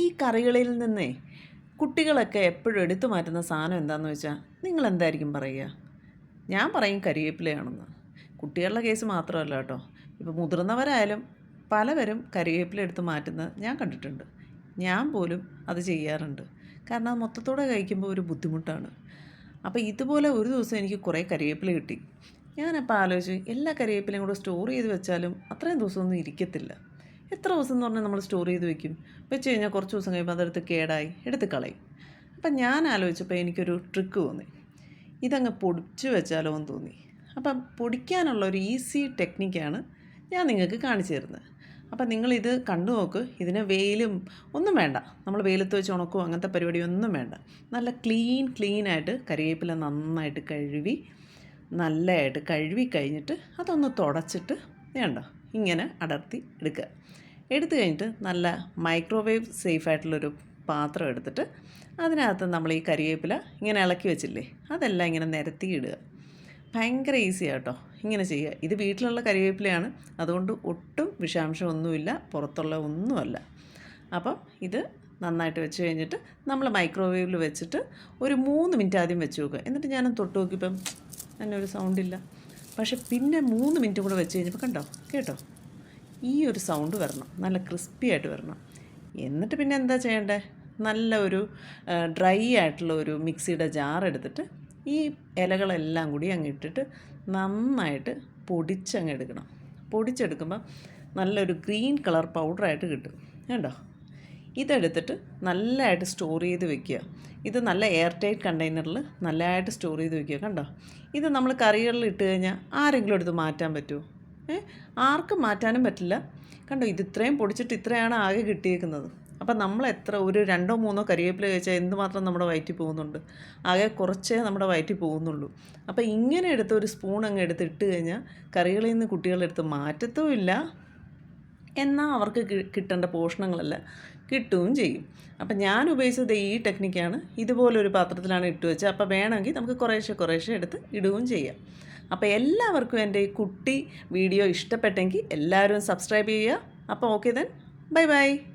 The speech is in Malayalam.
ഈ കറികളിൽ നിന്നേ കുട്ടികളൊക്കെ എപ്പോഴും എടുത്തു മാറ്റുന്ന സാധനം എന്താണെന്ന് വെച്ചാൽ നിങ്ങൾ എന്തായിരിക്കും പറയുക? ഞാൻ പറയും കരിവേപ്പിലയാണെന്ന്. കുട്ടികളുടെ കേസ് മാത്രമല്ല കേട്ടോ. ഇപ്പോൾ മുതിർന്നവരായാലും പലവരും കരിവേപ്പില എടുത്ത് മാറ്റുന്നത് ഞാൻ കണ്ടിട്ടുണ്ട്. ഞാൻ പോലും അത് ചെയ്യാറുണ്ട്. കാരണം അത് മൊത്തത്തോടെ കഴിക്കുമ്പോൾ ഒരു ബുദ്ധിമുട്ടാണ്. അപ്പോൾ ഇതുപോലെ ഒരു ദിവസം എനിക്ക് കുറേ കരിവേപ്പില കിട്ടി. ഞാനപ്പോൾ ആലോചിച്ച് എല്ലാ കരിവേപ്പിലയും കൂടെ സ്റ്റോർ ചെയ്ത് വെച്ചാലും അത്രയും ദിവസമൊന്നും ഇരിക്കത്തില്ല. എത്ര ദിവസം എന്ന് പറഞ്ഞാൽ നമ്മൾ സ്റ്റോർ ചെയ്ത് വെക്കും. വെച്ച് കഴിഞ്ഞാൽ കുറച്ച് ദിവസം കഴിയുമ്പോൾ അതെടുത്ത് കേടായി എടുത്ത് കളയും. അപ്പം ഞാൻ ആലോചിച്ചപ്പോൾ എനിക്കൊരു ട്രിക്ക് തോന്നി. ഇതങ്ങ് പൊടിച്ച് വെച്ചാലോ എന്ന് തോന്നി. അപ്പം പൊടിക്കാനുള്ള ഒരു ഈസി ടെക്നിക്കാണ് ഞാൻ നിങ്ങൾക്ക് കാണിച്ചു തരുന്നത്. അപ്പം നിങ്ങളിത് കണ്ടു നോക്ക്. ഇതിന് വെയിലും ഒന്നും വേണ്ട. നമ്മൾ വെയിലത്ത് വെച്ച് ഉണക്കുകയോ അങ്ങനത്തെ പരിപാടിയൊന്നും വേണ്ട. നല്ല ക്ലീൻ ക്ലീനായിട്ട് കറിവേപ്പില നന്നായിട്ട് കഴുകി നല്ലതായിട്ട് കഴുകി കഴിഞ്ഞിട്ട് അതൊന്ന് തുടച്ചിട്ട് വേണ്ട ഇങ്ങനെ അടർത്തി എടുക്കുക. എടുത്തു കഴിഞ്ഞിട്ട് നല്ല മൈക്രോവേവ് സേഫ് ആയിട്ടുള്ളൊരു പാത്രം എടുത്തിട്ട് അതിനകത്ത് നമ്മൾ ഈ കരിവേപ്പില ഇങ്ങനെ ഇളക്കി വെച്ചില്ലേ അതെല്ലാം ഇങ്ങനെ നിരത്തി ഇടുക ഭയങ്കര ഈസി കേട്ടോ ഇങ്ങനെ ചെയ്യുക. ഇത് വീട്ടിലുള്ള കരിവേപ്പിലയാണ് അതുകൊണ്ട് ഒട്ടും വിഷാംശമൊന്നുമില്ല. പുറത്തുള്ള ഒന്നുമല്ല. അപ്പം ഇത് നന്നായിട്ട് വെച്ച് കഴിഞ്ഞിട്ട് നമ്മൾ മൈക്രോവേവിൽ വെച്ചിട്ട് ഒരു മൂന്ന് മിനിറ്റ് ആദ്യം വെച്ച് നോക്കുക. എന്നിട്ട് ഞാൻ തൊട്ട് നോക്കിയപ്പം ഒരു സൗണ്ടില്ല പക്ഷെ പിന്നെ മൂന്ന് മിനിറ്റ് കൂടെ വെച്ച് കഴിഞ്ഞപ്പോൾ കണ്ടോ? കേട്ടോ? ഈ ഒരു സൗണ്ട് വരണം. നല്ല ക്രിസ്പി ആയിട്ട് വരണം. എന്നിട്ട് പിന്നെ എന്താ ചെയ്യേണ്ടേ? നല്ല ഒരു ഡ്രൈ ആയിട്ടുള്ള ഒരു മിക്സിയുടെ ജാർ എടുത്തിട്ട് ഈ ഇലകളെല്ലാം കൂടി അങ്ങ് ഇട്ടിട്ട് നന്നായിട്ട് പൊടിച്ചങ്ങ് എടുക്കണം. പൊടിച്ചെടുക്കുമ്പോൾ നല്ലൊരു ഗ്രീൻ കളർ പൗഡറായിട്ട് കിട്ടും. കണ്ടോ? ഇതെടുത്തിട്ട് നല്ലതായിട്ട് സ്റ്റോർ ചെയ്ത് വെക്കുക. ഇത് നല്ല എയർ ടൈറ്റ് കണ്ടെയ്നറിൽ നല്ലതായിട്ട് സ്റ്റോർ ചെയ്ത് വെക്കുക കണ്ടോ? ഇത് നമ്മൾ കറികളിൽ ഇട്ട് കഴിഞ്ഞാൽ ആരെങ്കിലും എടുത്ത് മാറ്റാൻ പറ്റുമോ? ആർക്കും മാറ്റാനും പറ്റില്ല. കണ്ടോ? ഇത് ഇത്രയും പൊടിച്ചിട്ട് ഇത്രയാണ് ആകെ കിട്ടിയേക്കുന്നത്. അപ്പം നമ്മൾ എത്ര ഒരു രണ്ടോ മൂന്നോ കരിവേപ്പില കഴിച്ചാൽ എന്തുമാത്രം നമ്മുടെ വയറ്റിൽ പോകുന്നുണ്ട്? ആകെ കുറച്ചേ നമ്മുടെ വയറ്റിൽ പോകുന്നുള്ളൂ. അപ്പോൾ ഇങ്ങനെ എടുത്ത് ഒരു സ്പൂൺ അങ്ങ് എടുത്ത് ഇട്ട് കഴിഞ്ഞാൽ കറികളിൽ നിന്ന് കുട്ടികളെടുത്ത് മാറ്റത്തുമില്ല. എന്നാൽ അവർക്ക് കിട്ടേണ്ട പോഷണങ്ങളെല്ലാം കിട്ടുകയും ചെയ്യും. അപ്പം ഞാൻ ഉപയോഗിച്ചത് ഈ ടെക്നിക്കാണ്. ഇതുപോലൊരു പാത്രത്തിലാണ് ഇട്ട് വെച്ചത്. അപ്പോൾ വേണമെങ്കിൽ നമുക്ക് കുറേശ്ശെ കുറേശ്ശെ എടുത്ത് ഇടുകയും ചെയ്യാം. അപ്പോൾ എല്ലാവർക്കും എന്റെ ഈ കുട്ടി വീഡിയോ ഇഷ്ടപ്പെട്ടെങ്കിൽ എല്ലാവരും സബ്സ്ക്രൈബ് ചെയ്യുക. അപ്പോൾ ഓക്കെ ദെൻ. Bye bye.